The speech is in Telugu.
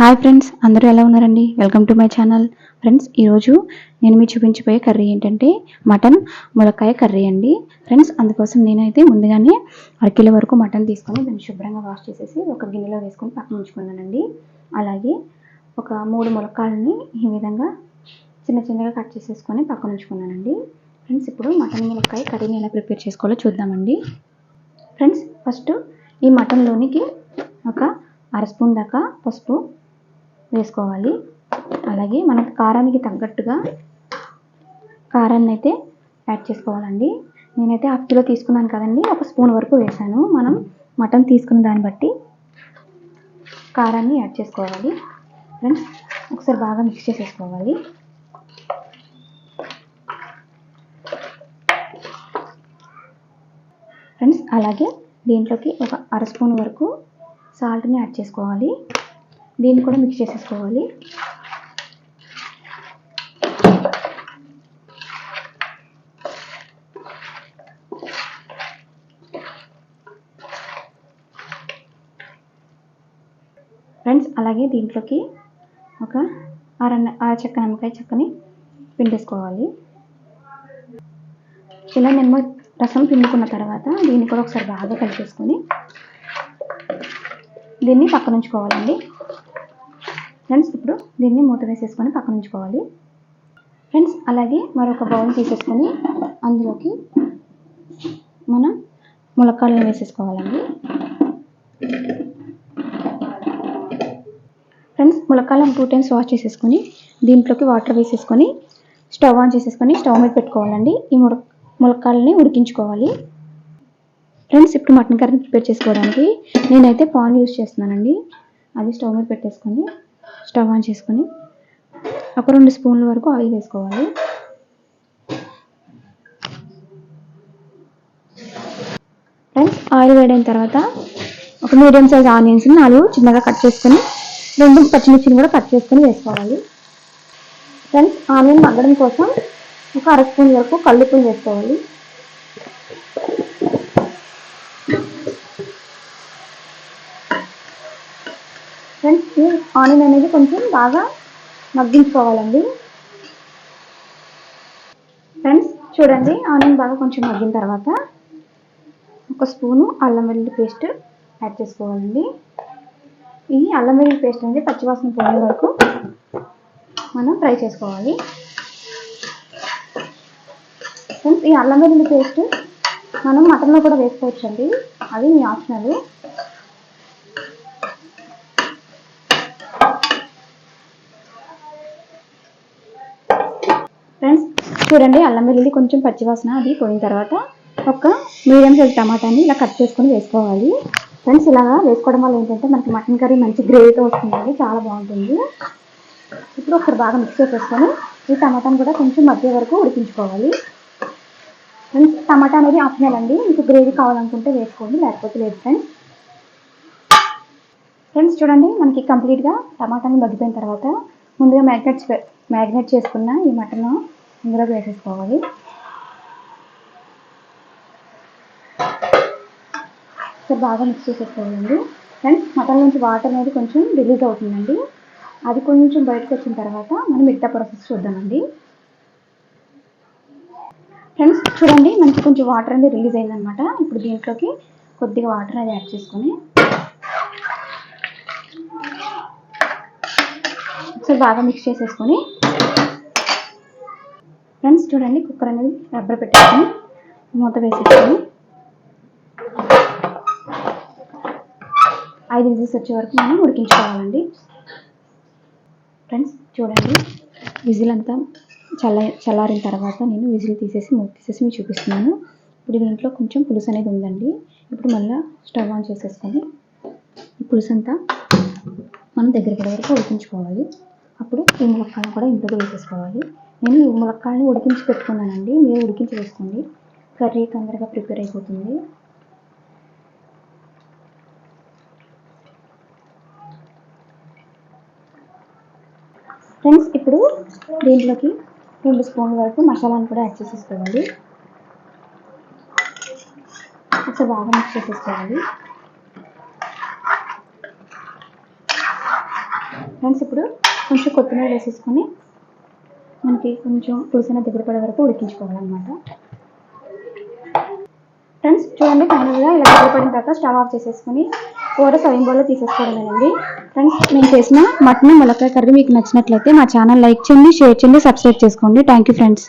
హాయ్ ఫ్రెండ్స్ అందరూ ఎలా ఉన్నారండి? Welcome to my channel. Friends ఈరోజు నేను మీకు చూపించబోయే కర్రీ ఏంటంటే మటన్ ములక్కాయ కర్రీ అండి. ఫ్రెండ్స్ అందుకోసం నేనైతే ముందుగానే అరకిలో వరకు మటన్ తీసుకొని దాన్ని శుభ్రంగా వాష్ చేసేసి ఒక గిన్నెలో వేసుకొని పక్కన ఉంచుకున్నానండి. అలాగే ఒక మూడు ములక్కాయలని ఈ విధంగా చిన్న చిన్నగా కట్ చేసేసుకొని పక్కన ఉంచుకున్నానండి. ఫ్రెండ్స్ ఇప్పుడు మటన్ ములక్కాయ కర్రీని ఎలా ప్రిపేర్ చేసుకోవాలో చూద్దామండి. ఫ్రెండ్స్ ఫస్ట్ ఈ మటన్లోనికి ఒక అర స్పూన్ దాకా పసుపు వేసుకోవాలి. అలాగే మన కారానికి తగ్గట్టుగా కారాన్ని అయితే యాడ్ చేసుకోవాలండి. నేనైతే హాఫ్ కిలో తీసుకున్నాను కదండి ఒక స్పూన్ వరకు వేసాను మనం మటన్ తీసుకున్న దాన్ని బట్టి కారాన్ని యాడ్ చేసుకోవాలి. ఫ్రెండ్స్ ఒకసారి బాగా మిక్స్ చేసేసుకోవాలి. ఫ్రెండ్స్ అలాగే దీంట్లోకి ఒక అర స్పూన్ వరకు సాల్ట్ని యాడ్ చేసుకోవాలి. దీన్ని కూడా మిక్స్ చేసేసుకోవాలి. ఫ్రెండ్స్ అలాగే దీంట్లోకి ఒక అర అర చెక్క నిమ్మకాయ చెక్కని పిండేసుకోవాలి. ఇలా నిమ్మ రసం పిండుకున్న తర్వాత దీన్ని కూడా ఒకసారి బాగా కలిపేసుకొని దీన్ని పక్కనుంచుకోవాలండి. ఫ్రెండ్స్ ఇప్పుడు దీన్ని మూత వేసేసుకొని పక్కన ఉంచుకోవాలి. ఫ్రెండ్స్ అలాగే మరొక బౌల్ తీసేసుకొని అందులోకి మనం ములక్కాడలను వేసేసుకోవాలండి. ఫ్రెండ్స్ ములక్కాడలను టూ టైమ్స్ వాష్ చేసేసుకొని దీంట్లోకి వాటర్ వేసేసుకొని స్టవ్ ఆన్ చేసేసుకొని స్టవ్ మీద పెట్టుకోవాలండి. ఈ ముల ములక్కాడలని ఉడికించుకోవాలి. ఫ్రెండ్స్ ఇప్పుడు మటన్ కర్రీ ప్రిపేర్ చేసుకోవడానికి నేనైతే పాన్ యూస్ చేస్తున్నానండి. అది స్టవ్ మీద పెట్టేసుకొని స్టవ్ ఆన్ చేసుకొని ఒక రెండు స్పూన్ల వరకు ఆయిల్ వేసుకోవాలి. ఫ్రెండ్స్ ఆయిల్ వేడైన తర్వాత ఒక మీడియం సైజ్ ఆనియన్స్ నాలుగు చిన్నగా కట్ చేసుకొని రెండు పచ్చిమిర్చిని కూడా కట్ చేసుకొని వేసుకోవాలి. ఫ్రెండ్స్ ఆనియన్ మగ్గడం కోసం ఒక అర స్పూన్ వరకు కల్లుపుని వేసుకోవాలి. ఫ్రెండ్స్ ఆనియన్ అనేది కొంచెం బాగా మగ్గించుకోవాలండి. ఫ్రెండ్స్ చూడండి ఆనియన్ బాగా కొంచెం మగ్గిన తర్వాత ఒక స్పూను అల్లం వెల్లుల్లి పేస్ట్ యాడ్ చేసుకోవాలండి. ఈ అల్లం వెల్లుల్లి పేస్ట్ అనేది పచ్చివాసన పోయే వరకు మనం ఫ్రై చేసుకోవాలి. ఫ్రెండ్స్ ఈ అల్లం వెల్లుల్లి పేస్ట్ మనం మటన్లో కూడా వేసుకోవచ్చండి. అది మీ ఆప్షనల్. ఫ్రెండ్స్ చూడండి అల్లం వెల్లుల్లి కొంచెం పచ్చివాసన అది పోయిన తర్వాత ఒక మీడియం సైజ్ టమాటాని ఇలా కట్ చేసుకొని వేసుకోవాలి. ఫ్రెండ్స్ ఇలాగా వేసుకోవడం వల్ల ఏంటంటే మనకి మటన్ కర్రీ మంచి గ్రేవీతో వస్తుందండి చాలా బాగుంటుంది. ఇప్పుడు ఒకసారి బాగా మిక్స్ చేసేసుకొని ఈ టమాటాని కూడా కొంచెం మధ్య వరకు ఉడికించుకోవాలి. ఫ్రెండ్స్ టమాటా అనేది ఆప్షనల్ అండి. మీకు గ్రేవీ కావాలనుకుంటే వేసుకోండి లేకపోతే లేదు ఫ్రెండ్స్. ఫ్రెండ్స్ చూడండి మనకి కంప్లీట్గా టమాటాని మగ్గిపోయిన తర్వాత ముందుగా మ్యాగ్నెట్స్ మ్యారినేట్ చేసుకున్న ఈ మటన్ ఇందులో వేసేసుకోవాలి. సో బాగా మిక్స్ చేసేసుకోవాలండి. ఫ్రెండ్స్ మటన్ నుంచి వాటర్ అనేది కొంచెం రిలీజ్ అవుతుందండి. అది కొంచెం బయటకు వచ్చిన తర్వాత మనం మిగతా ప్రాసెస్ చూద్దామండి. ఫ్రెండ్స్ చూడండి మనకి కొంచెం వాటర్ అనేది రిలీజ్ అయిందనమాట. ఇప్పుడు దీంట్లోకి కొద్దిగా వాటర్ అనేది యాడ్ చేసుకొని ఒకసారి బాగా మిక్స్ చేసేసుకొని ఫ్రెండ్స్ చూడండి కుక్కర్ అనేది రబ్బర్ పెట్టేసుకొని మూత వేసేసుకొని ఐదు విజిల్స్ వచ్చే వరకు మనం ఉడికించుకోవాలండి. ఫ్రెండ్స్ చూడండి విజిల్ అంతా చల్ల చల్లారిన తర్వాత నేను విజిల్ తీసేసి మూత తీసేసి మీకు చూపిస్తున్నాను. ఇప్పుడు దీంట్లో కొంచెం పులుసు అనేది ఉందండి. ఇప్పుడు మళ్ళీ స్టవ్ ఆన్ చేసేసుకొని ఈ పులుసు అంతా మనం దగ్గర పడే వరకు ఉడికించుకోవాలి. అప్పుడు ఈ ములక్కాయలు కూడా ఇంట్లోకి వేసేసుకోవాలి. నేను ఈ ములక్కాయని ఉడికించి పెట్టుకున్నానండి. మీరు ఉడికించి వేసుకోండి. కర్రీ తొందరగా ప్రిపేర్ అయిపోతుంది. ఫ్రెండ్స్ ఇప్పుడు దీంట్లోకి రెండు స్పూన్ల వరకు మసాలాను కూడా యాడ్ చేసేసుకోవాలి. ఒకసారి బాగా మిక్స్ చేసేసుకోవాలి. ఫ్రెండ్స్ ఇప్పుడు కొంచెం కొత్తిమీర వేసేసుకొని మనకి కొంచెం పులుసున దగ్గర పడే వరకు ఉడికించుకోవాలన్నమాట. ఫ్రెండ్స్ చూడండి ఫైనల్గా ఇలా దగ్గర పడిన తర్వాత స్టవ్ ఆఫ్ చేసేసుకొని కూర సవింగ్ బౌల్లో తీసేసుకోవడమేనండి ఫ్రెండ్స్ నేను చేసిన మటన్ ములక్కాయ కర్రీ మీకు నచ్చినట్లయితే మా ఛానల్ లైక్ చేయండి షేర్ చేయండి సబ్స్క్రైబ్ చేసుకోండి. Thank you friends